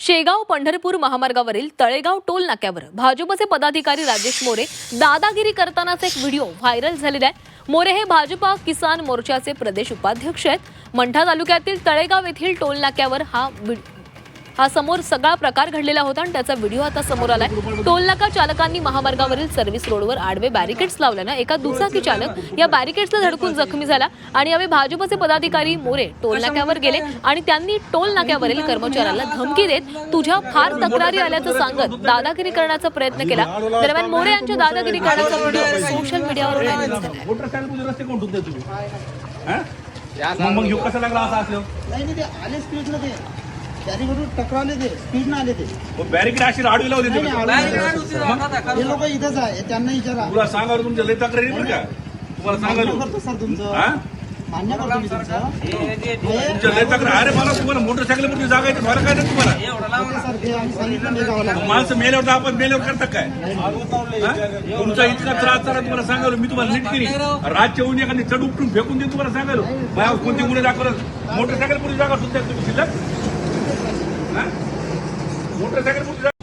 शेगाव पंढरपूर महामार्गावरील तळेगाव टोल नाक्यावर भाजपचे पदाधिकारी राजेश मोरे दादागिरी करतानाचा एक व्हिडिओ व्हायरल झालेला आहे. मोरे हे भाजपा किसान मोर्चाचे प्रदेश उपाध्यक्ष आहेत. मंठा तालुक्यातील तळेगाव येथील टोल नाक्यावर हा हा समोर सगळा प्रकार घडलेला होता आणि त्याचा व्हिडिओ आता समोर आलाय. टोलनाका चालकांनी महामार्गावरील सर्व्हिस रोडवर आडवे बॅरिकेड्स लावल्यानं एका दुचाकी चालक या बॅरिकेड्सला धडकून जखमी झाला आणि यावेळी भाजपचे पदाधिकारी मोरे टोल नाक्यावर गेले आणि त्यांनी टोल नाक्यावरील कर्मचाऱ्याला धमकी देत तुझ्या फार तक्रारी आल्याचं सांगत दादागिरी करण्याचा प्रयत्न केला. दरम्यान मोरे यांच्या दादागिरी करण्याचा व्हिडिओ सोशल मीडियावर व्हायरल झालाय बॅरिकेडवर टकरावले ते स्पीड ना आले ते बॅरिकेड अशी आडवी लावली नाही, तुम्ही. नाही, हे लोक इथंच आहे त्यांना विचारा तुला सांगा तुमच्या लय तक्रारी बरं का? तुम्हाला मान्य सांगालो करतो सर तुमचं. हा? मान्य करतो मी तुमचं. हे- तुमच्या लय तक्रार अरे मला तुम्हाला मोटरसायकलमध्ये जागा येते मला काय नाही तुम्हाला? ओके सर ते आम्ही सांगितलं नाही गावाला मग माणसं मेल्यावर तर आपण मेल्यावर करता काय? हा? तुमचा इतका त्रास झाला तुम्हाला सांगालो मी तुम्हाला नीट केली. रातच्या येऊन एखादी चढ उपटून फेकून देईन तुम्हाला सांगालो माझ्या कोणते गुन्हे दाखवलं मोटरसायकलमध्ये जागा सुद्धा तुम्ही शिल्लक हा? मोटरसायकलमध्ये